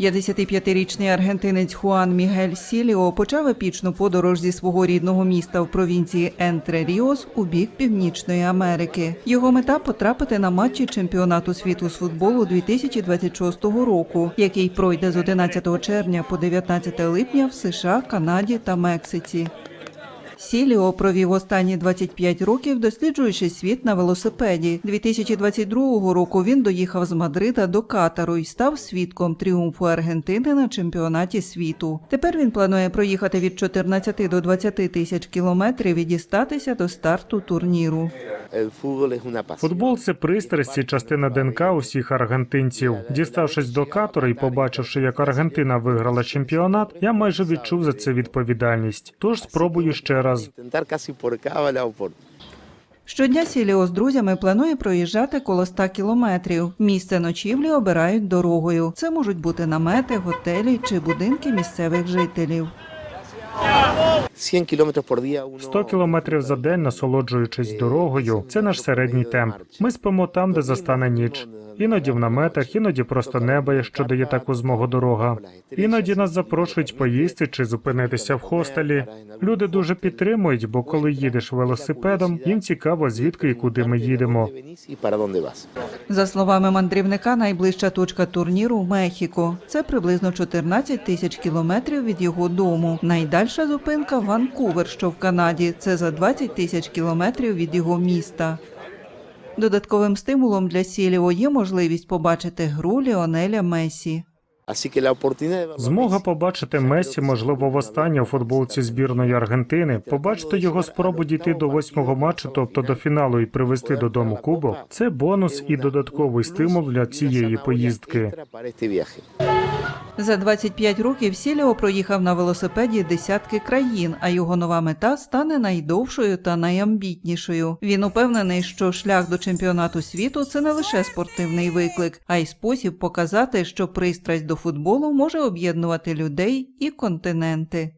55-річний аргентинець Хуан Мігель Сіліо почав епічну подорож зі свого рідного міста в провінції Ентре Ріос у бік Північної Америки. Його мета потрапити на матчі чемпіонату світу з футболу 2026 року, який пройде з 11 червня по 19 липня в США, Канаді та Мексиці. Сіліо провів останні 25 років, досліджуючи світ на велосипеді. 2022 року він доїхав з Мадрида до Катару і став свідком тріумфу Аргентини на чемпіонаті світу. Тепер він планує проїхати від 14 до 20 тисяч кілометрів і дістатися до старту турніру. Футбол це пристрасть і частина ДНК усіх аргентинців. Діставшись до Катару і побачивши, як Аргентина виграла чемпіонат, я майже відчув за це відповідальність. Тож спробую ще раз. Щодня Сіліо з друзями планує проїжджати коло 100 кілометрів. Місце ночівлі обирають дорогою. Це можуть бути намети, готелі чи будинки місцевих жителів. 100 kilómetros por día. Uno 100 кілометрів за день, насолоджуючись дорогою, це наш середній темп. Ми спимо там, де застане ніч. Іноді в наметах, іноді просто неба, що дає таку змогу дорога. Іноді нас запрошують поїсти чи зупинитися в хостелі. Люди дуже підтримують, бо коли їдеш велосипедом, їм цікаво, звідки і куди ми їдемо. За словами мандрівника, найближча точка турніру Мехіко. Це приблизно 14 тисяч кілометрів від його дому. Найдальша зупинка Ванкувер, що в Канаді. Це за 20 тисяч кілометрів від його міста. Додатковим стимулом для Сіліо є можливість побачити гру Ліонеля Месі. Змога побачити Месі, можливо, востаннє у футболці збірної Аргентини, побачити його спробу дійти до восьмого матчу, тобто до фіналу, і привезти додому кубок. Це бонус і додатковий стимул для цієї поїздки. За 25 років Сіліо проїхав на велосипеді десятки країн, а його нова мета стане найдовшою та найамбітнішою. Він упевнений, що шлях до чемпіонату світу це не лише спортивний виклик, а й спосіб показати, що пристрасть до футболу може об'єднувати людей і континенти.